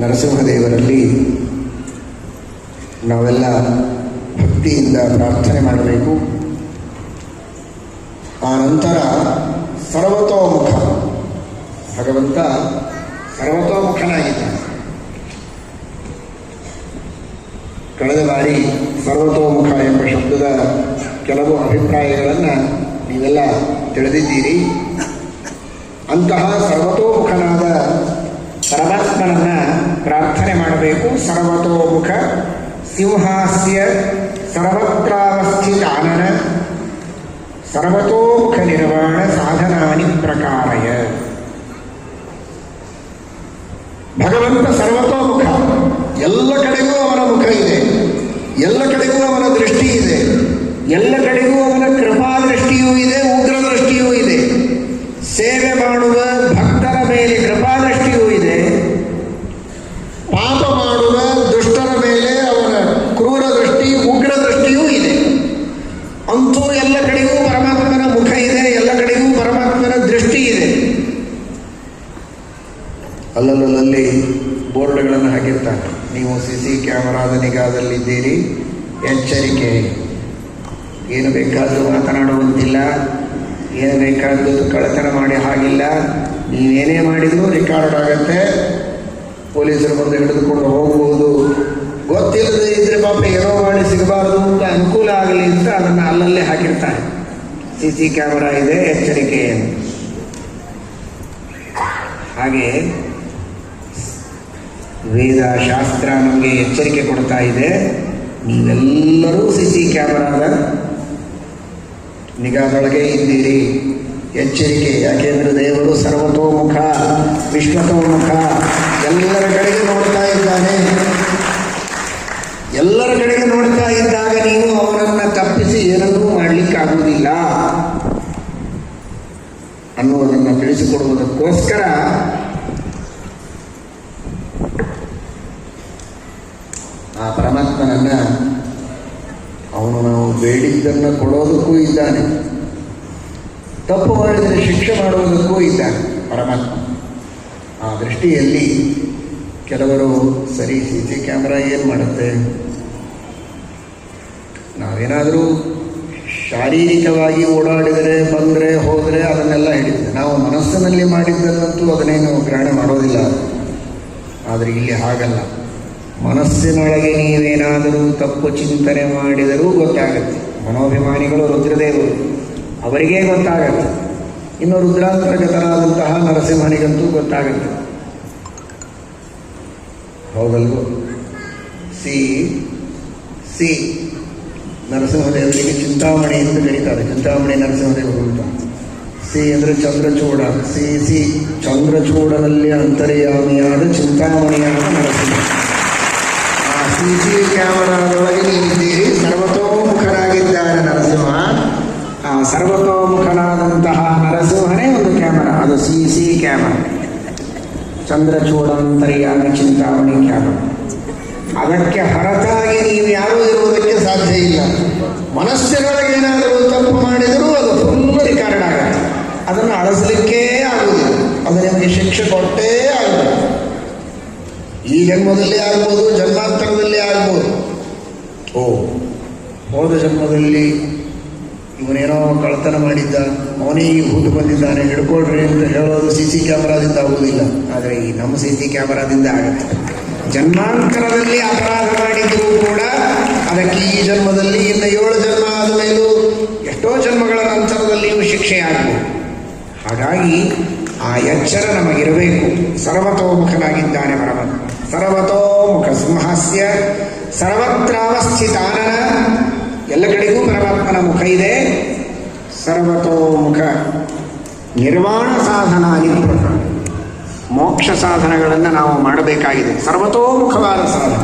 ನರಸಿಂಹದೇವರಲ್ಲಿ ನಾವೆಲ್ಲ ಭಕ್ತಿಯಿಂದ ಪ್ರಾರ್ಥನೆ ಮಾಡಬೇಕು. ಆ ನಂತರ ಸರ್ವತೋಮುಖ. ಭಗವಂತ ಸರ್ವತೋಮುಖನಾಗಿದ್ದಾನೆ. ಕಳೆದ ಬಾರಿ ಸರ್ವತೋಮುಖ ಎಂಬ ಶಬ್ದದ ಕೆಲವು ಅಭಿಪ್ರಾಯಗಳನ್ನು ನೀವೆಲ್ಲ ತಿಳಿದಿದ್ದೀರಿ. ಅಂತಹ ಸರ್ವತೋಮುಖನಾದ ಪರಮಾತ್ಮನನ್ನ ಪ್ರಾರ್ಥನೆ ಮಾಡಬೇಕು. ಸರ್ವತೋಮುಖ ಸಿಂಹಾಸ್ಯ ಸರ್ವತ್ರಾವಸ್ಥಿತಾನನ ಸರ್ವತೋಮುಖ ನಿರ್ವಾಣ ಸಾಧನಾನಿ ಪ್ರಕಾರಯ. ಭಗವಂತ ಸರ್ವತೋಮುಖ. ಎಲ್ಲ ಕಡೆಗೂ ಅವನ ಮುಖ ಇದೆ. ಎಲ್ಲ ಕಡೆಗೂ ಅವನ ದೃಷ್ಟಿ ಇದೆ. ಎಲ್ಲ ಕಡೆಗೂ ಅವನ ಕೃಪಾ ದೃಷ್ಟಿಯೂ ಇದೆ ಉಗ್ರ ದೃಷ್ಟಿಯೂ ಇದೆ ಸೇವೆ ಮಾಡುವ ಭಕ್ತರ ಮೇಲೆ ಕೃಪಾ ದೃಷ್ಟಿಯೂ ಇದೆ ಪಾಪ ಮಾಡುವ ದುಷ್ಟರ ಮೇಲೆ ಅವನ ಕ್ರೂರ ದೃಷ್ಟಿ ಉಗ್ರ ದೃಷ್ಟಿಯೂ ಇದೆ ಅಂತೂ ಎಲ್ಲ ಕಡೆಗೂ ಪರಮಾತ್ಮನ ಮುಖ ಇದೆ, ಎಲ್ಲ ಕಡೆಗೂ ಪರಮಾತ್ಮನ ದೃಷ್ಟಿ ಇದೆ. ಅಲ್ಲಲ್ಲಲ್ಲಿ ಬೋರ್ಡ್ಗಳನ್ನು ಹಾಕಿರ್ತಾನೆ ನೀವು ಸಿ ಸಿ ಕ್ಯಾಮರಾದ ನಿಗಾದಲ್ಲಿದ್ದೀರಿ ಎಚ್ಚರಿಕೆ. ಏನು ಬೇಕಾದರೂ ಮಾತನಾಡುವಂತಿಲ್ಲ, ಏನು ಬೇಕಾದರೂ ಕಳ್ಳತನ ಮಾಡಿ ಹಾಗಿಲ್ಲ, ನೀವೇನೇ ಮಾಡಿದರೂ ರೆಕಾರ್ಡ್ ಆಗತ್ತೆ. ಪೊಲೀಸರು ಬಂದು ಹಿಡಿದುಕೊಂಡು ಹೋಗ್ಬೋದು. ಗೊತ್ತಿಲ್ಲದೆ ಇದ್ರೆ ಪಾಪ ಏನೋ ಮಾಡಿ ಸಿಗಬಾರದು ಅಂತ ಅನುಕೂಲ ಆಗಲಿ ಅಂತ ಅದನ್ನು ಅಲ್ಲಲ್ಲೇ ಹಾಕಿರ್ತಾರೆ ಸಿ ಸಿ ಕ್ಯಾಮರಾ ಇದೆ, ಎಚ್ಚರಿಕೆ ಹಾಗೆ ವೇದ ಶಾಸ್ತ್ರ ನಮಗೆ ಎಚ್ಚರಿಕೆ ಕೊಡ್ತಾ ಇದೆ. ನೀವೆಲ್ಲರೂ ಸಿ ಸಿ ಕ್ಯಾಮರಾದ ನಿಗಾದೊಳಗೆ ಇದ್ದೀರಿ. ಎಚ್ಚರಿಕೆ ಯಾಕೆಂದ್ರೆ ದೇವರು ಸರ್ವತೋಮುಖ ವಿಶ್ವತೋಮುಖ ಎಲ್ಲರ ಕಡೆಗೆ ನೋಡ್ತಾ ಇದ್ದಾನೆ. ಎಲ್ಲರ ಕಡೆಗೆ ನೋಡ್ತಾ ಇದ್ದಾಗ ನೀನು ಅವನನ್ನು ತಪ್ಪಿಸಿ ಏನನ್ನೂ ಮಾಡಲಿಕ್ಕಾಗುವುದಿಲ್ಲ ಅನ್ನುವುದನ್ನು ತಿಳಿಸಿಕೊಡುವುದಕ್ಕೋಸ್ಕರ ಆ ಪರಮಾತ್ಮನನ್ನ ಅವನು ನಾವು ಬೇಡಿದ್ದನ್ನು ಕೊಡೋದಕ್ಕೂ ಇದ್ದಾನೆ. ತಪ್ಪು ಮಾಡಿದರೆ ಶಿಕ್ಷೆ ಮಾಡುವುದಕ್ಕೂ ಇದ್ದಾನೆ ಪರಮಾತ್ಮ. ಆ ದೃಷ್ಟಿಯಲ್ಲಿ ಕೆಲವರು ಸರಿ ಸಿ ಸಿ ಕ್ಯಾಮ್ರಾ ಏನು ಮಾಡುತ್ತೆ? ನಾವೇನಾದರೂ ಶಾರೀರಿಕವಾಗಿ ಓಡಾಡಿದರೆ, ಬಂದರೆ, ಹೋದರೆ ಅದನ್ನೆಲ್ಲ ಹಿಡಿತದೆ ನಾವು ಮನಸ್ಸಿನಲ್ಲಿ ಮಾಡಿದ್ದನ್ನಂತೂ ಅದನ್ನೇನು ಗ್ರಹಣ ಮಾಡೋದಿಲ್ಲ. ಆದರೆ ಇಲ್ಲಿ ಹಾಗಲ್ಲ. ಮನಸ್ಸಿನೊಳಗೆ ನೀವೇನಾದರೂ ತಪ್ಪು ಚಿಂತನೆ ಮಾಡಿದರೂ ಗೊತ್ತಾಗುತ್ತೆ. ಮನೋಭಿಮಾನಿಗಳು ರುದ್ರದೇವರು, ಅವರಿಗೇ ಗೊತ್ತಾಗತ್ತೆ. ಇನ್ನು ರುದ್ರಾಂತರ್ಗತನಾದಂತಹ ನರಸಿಂಹನಿಗಂತೂ ಗೊತ್ತಾಗುತ್ತೆ. ಹೌದಲ್ವೋ? C C. ನರಸಿಂಹದೇವರಿಗೆ ಚಿಂತಾಮಣಿ ಎಂದು ಕರೀತಾರೆ. ಚಿಂತಾಮಣಿ ನರಸಿಂಹದೇವರು ಅಂತ. ಸಿ ಅಂದರೆ ಚಂದ್ರಚೂಡ. ಸಿ ಸಿ, ಚಂದ್ರಚೂಡನಲ್ಲಿ ಅಂತರ್ಯಾಮಿಯಾದ ಚಿಂತಾಮಣಿಯಾದ ನರಸಿಂಹ. ಆ ಸಿ ಸಿ ಕ್ಯಾಮರಾದೊಳಗೆ ನೀವಿದ್ದೀರಿ. ಸರ್ವತೋಮುಖರಾಗಿದ್ದಾರೆ ನರಸಿಂಹ. ಆ ಸರ್ವತೋಮುಖನಾದಂತಹ ನರಸಿಂಹನೇ ಒಂದು ಕ್ಯಾಮರಾ. ಅದು ಸಿ ಸಿ ಕ್ಯಾಮರಾ. ಚಂದ್ರಚೂಡಾಂತರ್ಯಾಮಿ ಚಿಂತಾಮಣಿ ಕ್ಯಾಮರಾ. ಅದಕ್ಕೆ ಹೊರತಾಗಿ ನೀವು ಯಾರು ಮನಸ್ಸಿನೊಳಗೆ ಏನಾದರೂ ತಪ್ಪು ಮಾಡಿದರೂ ಅದು ಫುಲ್ ಕಾರಣ ಆಗುತ್ತೆ. ಅದನ್ನು ಅಳಸಲಿಕ್ಕೆ ಆಗುವುದಿಲ್ಲ. ಅದು ನಿಮಗೆ ಶಿಕ್ಷೆ ಕೊಟ್ಟೇ ಆಗುತ್ತೆ ಈ ಜನ್ಮದಲ್ಲಿ ಆಗ್ಬೋದು, ಜನ್ಮಾಂತರದಲ್ಲಿ ಆಗ್ಬೋದು. ಓ, ಹೋದ ಜನ್ಮದಲ್ಲಿ ಇವನೇನೋ ಕಳ್ತನ ಮಾಡಿದ್ದ, ಅವನೇ ಹುಟ್ಟು ಬಂದಿದ್ದಾನೆ, ಹಿಡ್ಕೊಳ್ರಿ ಅಂತ ಹೇಳೋದು ಸಿ ಸಿ ಕ್ಯಾಮರಾದಿಂದ ಆಗುವುದಿಲ್ಲ. ಆದರೆ ಈ ನಮ್ಮ ಸಿ ಸಿ ಕ್ಯಾಮರಾದಿಂದ ಆಗುತ್ತೆ. ಜನ್ಮಾಂತರದಲ್ಲಿ ಅಪರಾಧ ಮಾಡಿದ್ರೂ ಕೂಡ ಅದಕ್ಕೆ ಈ ಜನ್ಮದಲ್ಲಿ ಇನ್ನು ಏಳು ಜನ್ಮ ಆದ ಮೇಲೂ ಎಷ್ಟೋ ಜನ್ಮಗಳ ನಂತರದಲ್ಲಿಯೂ ಶಿಕ್ಷೆ ಆಗ್ಬೋದು ಹಾಗಾಗಿ ಆ ಎಚ್ಚರ ನಮಗಿರಬೇಕು. ಸರ್ವತೋಮುಖನಾಗಿದ್ದಾನೆ ಪರಮಾತ್ಮ ಸರ್ವತೋಮುಖ ಸಿಂಹಸ್ಯ, ಸರ್ವತ್ರಾವಸ್ಥಿತಾನನ, ಎಲ್ಲ ಕಡೆಗೂ ಪರಮಾತ್ಮನ ಮುಖ ಇದೆ. ಸರ್ವತೋಮುಖ ನಿರ್ವಾಣ ಸಾಧನ ಪ್ರಕಾರ ಮೋಕ್ಷ ಸಾಧನಗಳನ್ನು ನಾವು ಮಾಡಬೇಕಾಗಿದೆ. ಸರ್ವತೋಮುಖವಾದ ಸಾಧನ.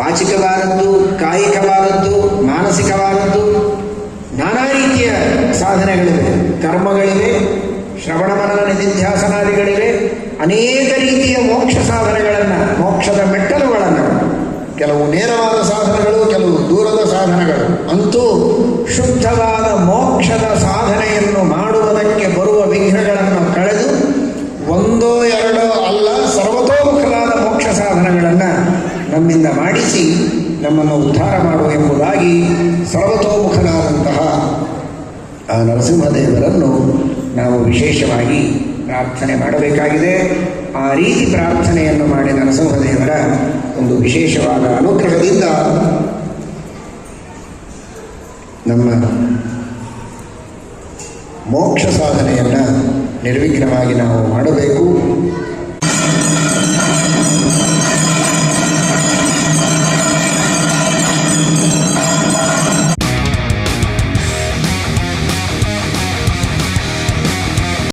ವಾಚಿಕವಾದದ್ದು, ಕಾಯಿಕವಾದದ್ದು, ಮಾನಸಿಕವಾದದ್ದು ನಾನಾ ರೀತಿಯ ಸಾಧನೆಗಳಿವೆ. ಕರ್ಮಗಳಿವೆ, ಶ್ರವಣ ಮನನ ನಿಧಿಧ್ಯಾಸನಾದಿಗಳಿವೆ ಅನೇಕ ರೀತಿಯ ಮೋಕ್ಷ ಸಾಧನೆಗಳನ್ನು, ಮೋಕ್ಷದ ಮೆಟ್ಟಲುಗಳನ್ನು. ಕೆಲವು ನೇರವಾದ ಸಾಧನಗಳು, ಕೆಲವು ದೂರದ ಸಾಧನಗಳು. ಅಂತೂ ಶುದ್ಧವಾದ ಮೋಕ್ಷದ ಸಾಧನೆಯನ್ನು ಮಾಡುವುದಕ್ಕೆ ಬರುವ ವಿಘ್ನಗಳನ್ನು ಕಳೆದು ಒಂದೋ ಎರಡೋ ಅಲ್ಲ ಸರ್ವತೋಮುಖ ನಮ್ಮಿಂದ ಮಾಡಿಸಿ ನಮ್ಮನ್ನು ಉದ್ಧಾರ ಮಾಡು ಎಂಬುದಾಗಿ ಸರ್ವತೋಮುಖನಾದಂತಹ ಆ ನರಸಿಂಹದೇವರನ್ನು ನಾವು ವಿಶೇಷವಾಗಿ ಪ್ರಾರ್ಥನೆ ಮಾಡಬೇಕಾಗಿದೆ. ಆ ರೀತಿ ಪ್ರಾರ್ಥನೆಯನ್ನು ಮಾಡಿ ನರಸಿಂಹದೇವರ ಒಂದು ವಿಶೇಷವಾದ ಅನುಗ್ರಹದಿಂದ ನಮ್ಮ ಮೋಕ್ಷ ಸಾಧನೆಯನ್ನು ನಿರ್ವಿಘ್ನವಾಗಿ ನಾವು ಮಾಡಬೇಕು.